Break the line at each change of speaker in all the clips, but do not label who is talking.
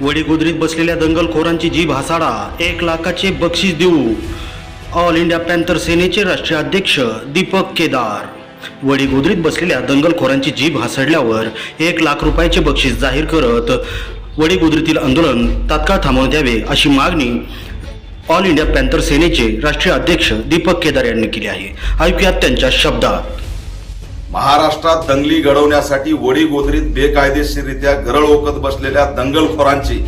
वडीगुद्रीत बसलेल्या दंगलखोरांची जीभ हासाडा एक लाखाचे बक्षीस देऊ. ऑल इंडिया पॅन्थर सेनेचे राष्ट्रीय अध्यक्ष दीपक केदार. वडीगुद्रीत बसलेल्या दंगलखोरांची जीभ हासडल्यावर एक लाख रुपयाचे बक्षीस जाहीर करत वडीगुद्रीतील आंदोलन तात्काळ थांबवण्यात यावे अशी मागणी ऑल इंडिया पॅन्थर सेनेचे राष्ट्रीय अध्यक्ष दीपक केदार यांनी केली आहे. ऐकूयात त्यांच्या शब्दात.
महाराष्ट्रात दंगली घडवण्यासाठी वडी गोदरीत बेकायदेशीररित्या गरळ ओकत बसलेल्या दंगलखोरांची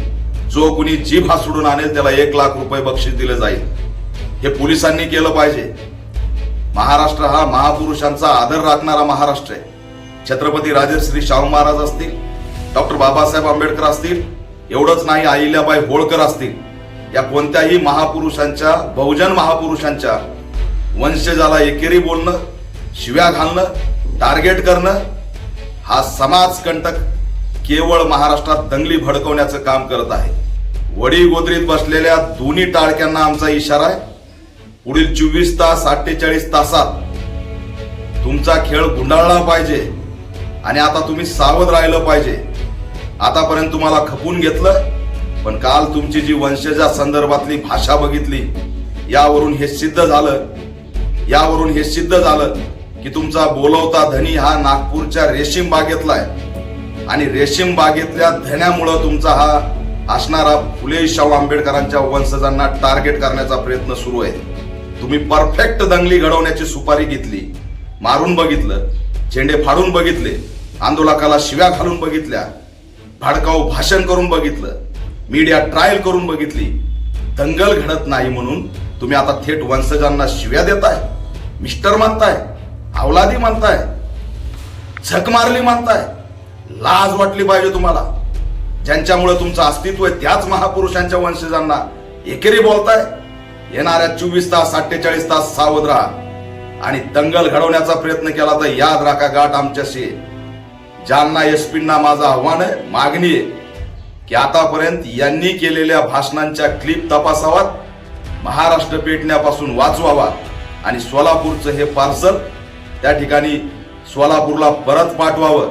जो कुणी जीभ हासडून आणेल त्याला एक लाख रुपये बक्षीस दिले जाईल. हे पोलिसांनी केलं पाहिजे. महाराष्ट्र हा महापुरुषांचा आदर राखणारा महाराष्ट्र आहे. छत्रपती राजश्री शाहू महाराज असतील डॉक्टर बाबासाहेब आंबेडकर असतील एवढंच नाही अहिल्याबाई होळकर असतील या कोणत्याही महापुरुषांच्या बहुजन महापुरुषांच्या वंशजाला एकेरी बोलणं शिव्या घालणं टार्गेट करणं हा समाजकंटक केवळ महाराष्ट्रात दंगली भडकवण्याचं काम करत आहे. वडी गोदरीत बसलेल्या दोन्ही टाळक्यांना आमचा इशारा आहे. पुढील चोवीस तास अठ्ठेचाळीस तासात तुमचा खेळ गुंडाळला पाहिजे आणि आता तुम्ही सावध राहिलं पाहिजे. आतापर्यंत तुम्हाला खपून घेतलं पण काल तुमची जी वंशजा संदर्भातली भाषा बघितली यावरून हे सिद्ध झालं यावरून हे सिद्ध झालं. की तुमचा बोलवता धनी हा नागपूरच्या रेशीम बागेतला आहे. आणि रेशीम बागेतल्या धन्यामुळं तुमचा हा असणारा फुले शाहू आंबेडकरांच्या वंशजांना टार्गेट करण्याचा प्रयत्न सुरू आहे. तुम्ही परफेक्ट दंगली घडवण्याची सुपारी घेतली मारून बघितलं झेंडे फाडून बघितले आंदोलकाला शिव्या घालून बघितल्या भडकाऊ भाषण करून बघितलं मीडिया ट्रायल करून बघितली. दंगल घडत नाही म्हणून तुम्ही आता थेट वंशजांना शिव्या देताय मिस्टर मानताय अवलादी मानताय झक मारली मानताय लाज वाटली पाहिजे तुम्हाला. ज्यांच्यामुळे तुमचं अस्तित्व आहे त्याच महापुरुषांच्या वंशजांना एकेरी बोलताय. येणाऱ्या चोवीस तास अठ्ठेचाळीस तास सावध राहा. आणि दंगल घडवण्याचा प्रयत्न केला तर याद राखा गाठ आमच्याशी. ज्यांना यशपींना एसपींना माझं आव्हान आहे मागणी आहे की आतापर्यंत यांनी केलेल्या भाषणांच्या क्लिप तपासावात महाराष्ट्र पेटण्यापासून वाचवावा. आणि सोलापूरचं हे पार्सल त्या ठिकाणी सोलापूरला परत पाठवावं.